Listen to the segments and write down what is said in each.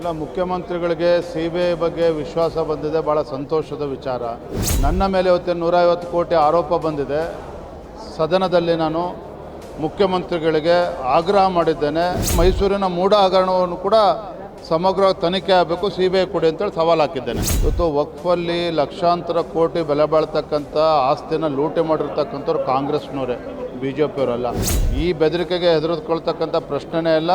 ಇಲ್ಲ ಮುಖ್ಯಮಂತ್ರಿಗಳಿಗೆ C B I ಬಗ್ಗೆ ವಿಶ್ವಾಸ ಬಂದಿದೆ ಭಾಳ ಸಂತೋಷದ ವಿಚಾರ. ನನ್ನ ಮೇಲೆ ಇವತ್ತಿನ ನೂರೈವತ್ತು ಕೋಟಿ ಆರೋಪ ಬಂದಿದೆ. ಸದನದಲ್ಲಿ ನಾನು ಮುಖ್ಯಮಂತ್ರಿಗಳಿಗೆ ಆಗ್ರಹ ಮಾಡಿದ್ದೇನೆ. ಮೈಸೂರಿನ ಮೂಢ ಹಗರಣವನ್ನು ಕೂಡ ಸಮಗ್ರ ತನಿಖೆ ಆಗಬೇಕು ಸಿ ಬಿ ಐ ಕೊಡಿ ಅಂತೇಳಿ ಸವಾಲು ಹಾಕಿದ್ದೇನೆ. ಇವತ್ತು ವಕ್ಫಲ್ಲಿ ಲಕ್ಷಾಂತರ ಕೋಟಿ ಬೆಲೆ ಬಾಳ್ತಕ್ಕಂಥ ಆಸ್ತಿನ ಲೂಟಿ ಮಾಡಿರ್ತಕ್ಕಂಥವ್ರು ಕಾಂಗ್ರೆಸ್ನವರೇ ಬಿ ಜೆ ಪಿಯವರಲ್ಲ ಈ ಬೆದರಿಕೆಗೆ ಹೆದರಿದ್ಕೊಳ್ತಕ್ಕಂಥ ಪ್ರಶ್ನೆನೇ ಇಲ್ಲ.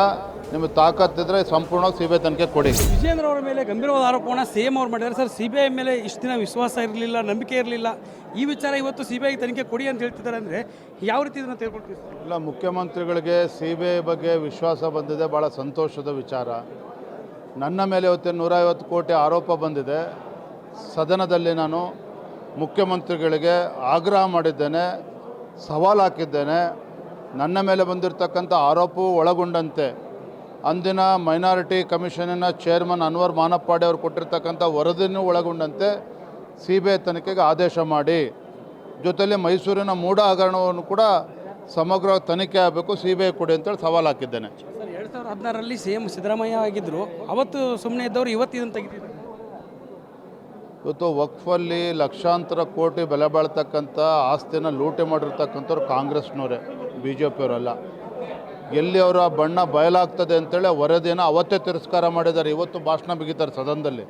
ನಿಮಗೆ ತಾಕತ್ತಿದ್ರೆ ಸಂಪೂರ್ಣವಾಗಿ ಸಿ ಬಿ ಐ ತನಿಖೆ ಕೊಡಿ. ವಿಜೇಂದ್ರ ಅವರ ಮೇಲೆ ಗಂಭೀರವಾದ ಆರೋಪವನ್ನು ಸೇಮ್ ಅವ್ರು ಮಾಡಿದ್ದಾರೆ. ಸರ್ ಸಿ ಬಿ ಐ ಮೇಲೆ ಇಷ್ಟು ದಿನ ವಿಶ್ವಾಸ ಇರಲಿಲ್ಲ ನಂಬಿಕೆ ಇರಲಿಲ್ಲ. ಈ ವಿಚಾರ ಇವತ್ತು ಸಿ ಬಿ ಐ ತನಿಖೆ ಕೊಡಿ ಅಂತ ಹೇಳ್ತಿದ್ದಾರೆ ಅಂದರೆ ಯಾವ ರೀತಿ ಇದನ್ನು ತೆಗೆದುಕೊಳ್ತೀವಿ ಇಲ್ಲ ಮುಖ್ಯಮಂತ್ರಿಗಳಿಗೆ ಸಿ ಬಿ ಐ ಬಗ್ಗೆ ವಿಶ್ವಾಸ ಬಂದಿದೆ. ಭಾಳ ಸಂತೋಷದ ವಿಚಾರ. ನನ್ನ ಮೇಲೆ ಇವತ್ತಿನ ನೂರೈವತ್ತು ಕೋಟಿ ಆರೋಪ ಬಂದಿದೆ. ಸದನದಲ್ಲಿ ನಾನು ಮುಖ್ಯಮಂತ್ರಿಗಳಿಗೆ ಆಗ್ರಹ ಮಾಡಿದ್ದೇನೆ ಸವಾಲು ಹಾಕಿದ್ದೇನೆ. ನನ್ನ ಮೇಲೆ ಬಂದಿರತಕ್ಕಂಥ ಆರೋಪವು ಒಳಗೊಂಡಂತೆ. ಅಂದಿನ ಮೈನಾರಿಟಿ ಕಮಿಷನಿನ ಚೇರ್ಮನ್ ಅನ್ವರ್ ಮಾನಪ್ಪಾಡಿ ಅವರು ಕೊಟ್ಟಿರ್ತಕ್ಕಂಥ ವರದಿಯನ್ನು ಒಳಗೊಂಡಂತೆ ಸಿ ಬಿ ಐ ತನಿಖೆಗೆ ಆದೇಶ ಮಾಡಿ. ಜೊತೆಯಲ್ಲಿ ಮೈಸೂರಿನ ಮೂಢ ಹಗರಣವನ್ನು ಕೂಡ ಸಮಗ್ರ ತನಿಖೆ ಆಗಬೇಕು ಸಿ ಬಿ ಐ ಕೊಡಿ ಅಂತೇಳಿ ಸವಾಲು ಹಾಕಿದ್ದೇನೆ. ಸರ್ ಎರಡು ಸಾವಿರದ ಹದಿನಾರರಲ್ಲಿ ಸಿ ಎಂ ಸಿದ್ದರಾಮಯ್ಯ ಆಗಿದ್ದರು ಅವತ್ತು ಸುಮ್ಮನೆ ಇದ್ದವರು ಇವತ್ತು ಇದನ್ನು ಇವತ್ತು ವಕ್ಫಲ್ಲಿ ಲಕ್ಷಾಂತರ ಕೋಟಿ ಬೆಲೆ ಬಾಳ್ತಕ್ಕಂಥ ಆಸ್ತಿನ ಲೂಟಿ ಮಾಡಿರ್ತಕ್ಕಂಥವ್ರು ಕಾಂಗ್ರೆಸ್ನವರೇ ಬಿ ಜೆ ಪಿಯವರಲ್ಲ ಎಲ್ಲಿ ಅವರ ಬಣ್ಣ ಬಯಲಾಗ್ತದೆ ಅಂತೇಳಿ ವರದಿಯನ್ನು ಅವತ್ತೇ ತಿರಸ್ಕಾರ ಮಾಡಿದ್ದಾರೆ. ಇವತ್ತು ಭಾಷಣ ಬಿಗಿತಾರೆ ಸದನದಲ್ಲಿ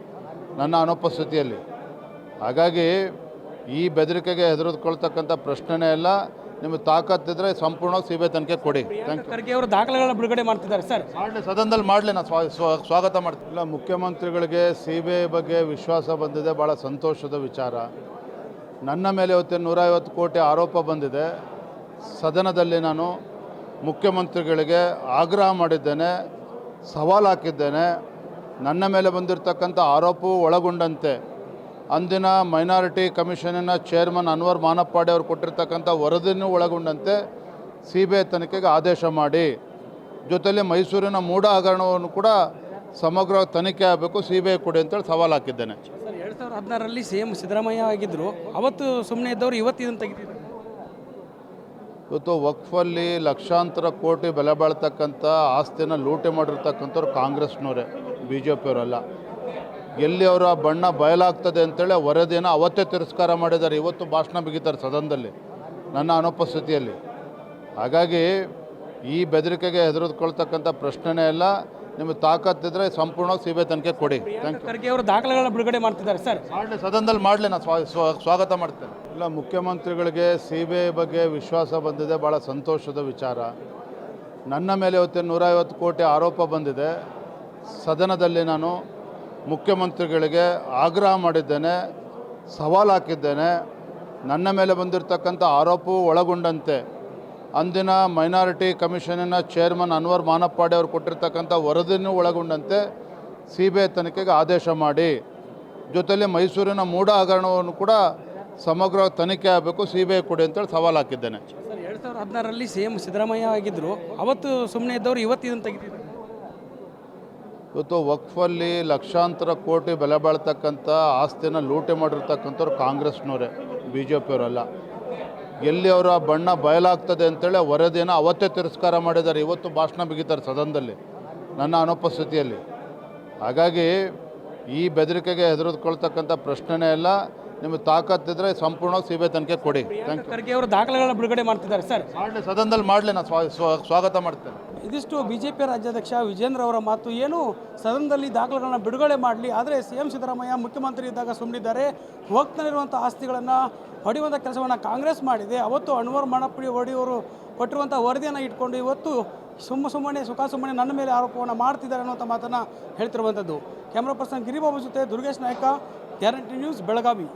ನನ್ನ ಅನುಪಸ್ಥಿತಿಯಲ್ಲಿ. ಹಾಗಾಗಿ ಈ ಬೆದರಿಕೆಗೆ ಹೆದರಿದ್ಕೊಳ್ತಕ್ಕಂಥ ಪ್ರಶ್ನೆನೇ ಇಲ್ಲ. ನಿಮಗೆ ತಾಕತ್ತಿದ್ರೆ ಸಂಪೂರ್ಣವಾಗಿ ಸಿ ಬಿ ಐ ತನಿಖೆ ಕೊಡಿ. ಥ್ಯಾಂಕ್ ಯು ಖರ್ಗೆ ಅವರು ದಾಖಲೆಗಳನ್ನ ಬಿಡುಗಡೆ ಮಾಡ್ತಿದ್ದಾರೆ ಸರ್. ಮಾಡಲಿ ಸದನದಲ್ಲಿ ಮಾಡಲಿ ನಾನು ಸ್ವಾ ಸ್ವಾ- ಸ್ವಾಗತ ಮಾಡ್ತೀನಿ. ಇಲ್ಲ ಮುಖ್ಯಮಂತ್ರಿಗಳಿಗೆ ಸಿ ಬಿ ಐ ಬಗ್ಗೆ ವಿಶ್ವಾಸ ಬಂದಿದೆ ಭಾಳ ಸಂತೋಷದ ವಿಚಾರ. ನನ್ನ ಮೇಲೆ ಇವತ್ತಿನ ನೂರೈವತ್ತು ಕೋಟಿ ಆರೋಪ ಬಂದಿದೆ. ಸದನದಲ್ಲಿ ನಾನು ಮುಖ್ಯಮಂತ್ರಿಗಳಿಗೆ ಆಗ್ರಹ ಮಾಡಿದ್ದೇನೆ, ಸವಾಲು ಹಾಕಿದ್ದೇನೆ. ನನ್ನ ಮೇಲೆ ಬಂದಿರತಕ್ಕಂಥ ಆರೋಪವು ಒಳಗೊಂಡಂತೆ. ಅಂದಿನ ಮೈನಾರಿಟಿ ಕಮಿಷನಿನ ಚೇರ್ಮನ್ ಅನ್ವರ್ ಮಾನಪ್ಪಾಡಿ ಅವರು ಕೊಟ್ಟಿರ್ತಕ್ಕಂಥ ವರದಿನೂ ಒಳಗೊಂಡಂತೆ ಸಿ ಬಿ ಐ ತನಿಖೆಗೆ ಆದೇಶ ಮಾಡಿ. ಜೊತೆಯಲ್ಲಿ ಮೈಸೂರಿನ ಮೂಢ ಹಗರಣವನ್ನು ಕೂಡ ಸಮಗ್ರ ತನಿಖೆ ಆಗಬೇಕು ಸಿ ಬಿ ಐ ಕೊಡಿ ಅಂತೇಳಿ ಸವಾಲು ಹಾಕಿದ್ದೇನೆ. ಎರಡು ಸಾವಿರದ ಹದಿನಾರರಲ್ಲಿ ಸಿ ಎಂ ಸಿದ್ದರಾಮಯ್ಯ ಆಗಿದ್ದರು ಅವತ್ತು ಸುಮ್ಮನೆ ಇದ್ದವರು ಇವತ್ತು ಇದನ್ನು ತೆಗಿತಿದ್ದಾರೆ. ಇವತ್ತು ವಕ್ಫಲ್ಲಿ ಲಕ್ಷಾಂತರ ಕೋಟಿ ಬೆಲೆ ಬಾಳ್ತಕ್ಕಂಥ ಆಸ್ತಿನ ಲೂಟಿ ಮಾಡಿರ್ತಕ್ಕಂಥವ್ರು ಕಾಂಗ್ರೆಸ್ನವರೇ ಬಿ ಜೆ ಪಿಯವರಲ್ಲ ಎಲ್ಲಿ ಅವರ ಬಣ್ಣ ಬಯಲಾಗ್ತದೆ ಅಂತೇಳಿ ವರದಿನ ಅವತ್ತೇ ತಿರಸ್ಕಾರ ಮಾಡಿದ್ದಾರೆ. ಇವತ್ತು ಭಾಷಣ ಬಿಗಿತಾರೆ ಸದನದಲ್ಲಿ, ನನ್ನ ಅನುಪಸ್ಥಿತಿಯಲ್ಲಿ. ಹಾಗಾಗಿ ಈ ಬೆದರಿಕೆಗೆ ಹೆದರಿದ್ಕೊಳ್ತಕ್ಕಂಥ ಪ್ರಶ್ನೆನೇ ಇಲ್ಲ. ನಿಮಗೆ ತಾಕತ್ತಿದ್ರೆ ಸಂಪೂರ್ಣವಾಗಿ ಸಿ ಬಿ ಐ ತನಿಖೆ ಕೊಡಿ. ಥ್ಯಾಂಕ್ ಯು ಖರ್ಗೆ ಅವರು ದಾಖಲೆಗಳನ್ನ ಬಿಡುಗಡೆ ಮಾಡ್ತಿದ್ದಾರೆ. ಸರ್. ಮಾಡಲಿ ಸದನದಲ್ಲಿ ಮಾಡಲಿ ನಾನು ಸ್ವಾ ಸ್ವಾ- ಸ್ವಾಗತ ಮಾಡ್ತೇನೆ. ಇಲ್ಲ ಮುಖ್ಯಮಂತ್ರಿಗಳಿಗೆ ಸಿ ಬಿ ಐ ಬಗ್ಗೆ ವಿಶ್ವಾಸ ಬಂದಿದೆ ಭಾಳ ಸಂತೋಷದ ವಿಚಾರ. ನನ್ನ ಮೇಲೆ ಇವತ್ತಿನ ನೂರೈವತ್ತು ಕೋಟಿ ಆರೋಪ ಬಂದಿದೆ. ಸದನದಲ್ಲಿ ನಾನು ಮುಖ್ಯಮಂತ್ರಿಗಳಿಗೆ ಆಗ್ರಹ ಮಾಡಿದ್ದೇನೆ ಸವಾಲು ಹಾಕಿದ್ದೇನೆ. ನನ್ನ ಮೇಲೆ ಬಂದಿರತಕ್ಕಂಥ ಆರೋಪವು ಒಳಗೊಂಡಂತೆ. ಅಂದಿನ ಮೈನಾರಿಟಿ ಕಮಿಷನಿನ ಚೇರ್ಮನ್ ಅನ್ವರ್ ಮಾನಪ್ಪಾಡಿ ಅವರು ಕೊಟ್ಟಿರ್ತಕ್ಕಂಥ ವರದಿಯನ್ನು ಒಳಗೊಂಡಂತೆ ಸಿ ಬಿ ಐ ತನಿಖೆಗೆ ಆದೇಶ ಮಾಡಿ. ಜೊತೆಯಲ್ಲಿ ಮೈಸೂರಿನ ಮೂಢ ಹಗರಣವನ್ನು ಕೂಡ ಸಮಗ್ರ ತನಿಖೆ ಆಗಬೇಕು ಸಿ ಬಿ ಐ ಕೊಡಿ ಅಂತೇಳಿ ಸವಾಲು ಹಾಕಿದ್ದೇನೆ. ಸರ್ ಎರಡು ಸಾವಿರದ ಹದಿನಾರರಲ್ಲಿ ಸಿ ಎಂ ಸಿದ್ದರಾಮಯ್ಯ ಆಗಿದ್ದರು ಅವತ್ತು ಸುಮ್ಮನೆ ಇದ್ದವರು ಇವತ್ತು ಇದನ್ನು ತೆಗಿತಿದ್ದಾರೆ. ಇವತ್ತು ವಕ್ಫಲ್ಲಿ ಲಕ್ಷಾಂತರ ಕೋಟಿ ಬೆಲೆ ಬಾಳ್ತಕ್ಕಂಥ ಆಸ್ತಿನ ಲೂಟಿ ಮಾಡಿರ್ತಕ್ಕಂಥವ್ರು ಕಾಂಗ್ರೆಸ್ನವರೇ ಬಿ ಜೆ ಪಿಯವರಲ್ಲ ಎಲ್ಲಿ ಅವರ ಬಣ್ಣ ಬಯಲಾಗ್ತದೆ ಅಂತೇಳಿ ವರದಿಯನ್ನು ಅವತ್ತೇ ತಿರಸ್ಕಾರ ಮಾಡಿದ್ದಾರೆ. ಇವತ್ತು ಭಾಷಣ ಬಿಗಿತಾರೆ ಸದನದಲ್ಲಿ ನನ್ನ ಅನುಪಸ್ಥಿತಿಯಲ್ಲಿ. ಹಾಗಾಗಿ ಈ ಬೆದರಿಕೆಗೆ ಹೆದರಿದ್ಕೊಳ್ತಕ್ಕಂಥ ಪ್ರಶ್ನೆನೇ ಇಲ್ಲ. ನಿಮಗೆ ತಾಕತ್ತಿದ್ರೆ ಸಂಪೂರ್ಣವಾಗಿ ಸಿ ಬಿ ತನಿಖೆ ಕೊಡಿ. ಥ್ಯಾಂಕ್ ಖರ್ಗೆ ಅವರು ದಾಖಲೆಗಳನ್ನು ಬಿಡುಗಡೆ ಮಾಡ್ತಿದ್ದಾರೆ ಸರ್. ಮಾಡಲಿ ಸದನದಲ್ಲಿ ಮಾಡಲಿ ನಾನು ಸ್ವಾ ಸ್ವಾ- ಸ್ವಾಗತ ಮಾಡ್ತೇನೆ. ಇದಿಷ್ಟು ಬಿ ಜೆ ಪಿ ರಾಜ್ಯಾಧ್ಯಕ್ಷ ವಿಜೇಂದ್ರ ಅವರ ಮಾತು ಏನು? ಸದನದಲ್ಲಿ ದಾಖಲೆಗಳನ್ನ ಬಿಡುಗಡೆ ಮಾಡಲಿ. ಆದರೆ ಸಿ ಎಂ ಸಿದ್ದರಾಮಯ್ಯ ಮುಖ್ಯಮಂತ್ರಿ ಇದ್ದಾಗ ಸುಮ್ಮನಿದ್ದಾರೆ ಹೋಗ್ತಾನಿರುವಂಥ ಆಸ್ತಿಗಳನ್ನು ಹೊಡೆಯುವಂಥ ಕೆಲಸವನ್ನು ಕಾಂಗ್ರೆಸ್ ಮಾಡಿದೆ. ಅವತ್ತು ಅನ್ವರ್ ಮಣಪ್ಪಿ ಒಡೆಯವರು ಕೊಟ್ಟಿರುವಂಥ ವರದಿಯನ್ನು ಇಟ್ಕೊಂಡು ಇವತ್ತು ಸುಮ್ಮ ಸುಮ್ಮನೆ, ಸುಖ ಸುಮ್ಮನೆ ನನ್ನ ಮೇಲೆ ಆರೋಪವನ್ನು ಮಾಡ್ತಿದ್ದಾರೆ ಅನ್ನುವಂಥ ಮಾತನ್ನು ಹೇಳ್ತಿರುವಂಥದ್ದು ಕ್ಯಾಮ್ರಾ ಪರ್ಸನ್ ಗಿರಿಬಾಬು ಜೊತೆ ದುರ್ಗೇಶ್ ನಾಯ್ಕ, ಗ್ಯಾರಂಟಿ ನ್ಯೂಸ್, ಬೆಳಗಾವಿ.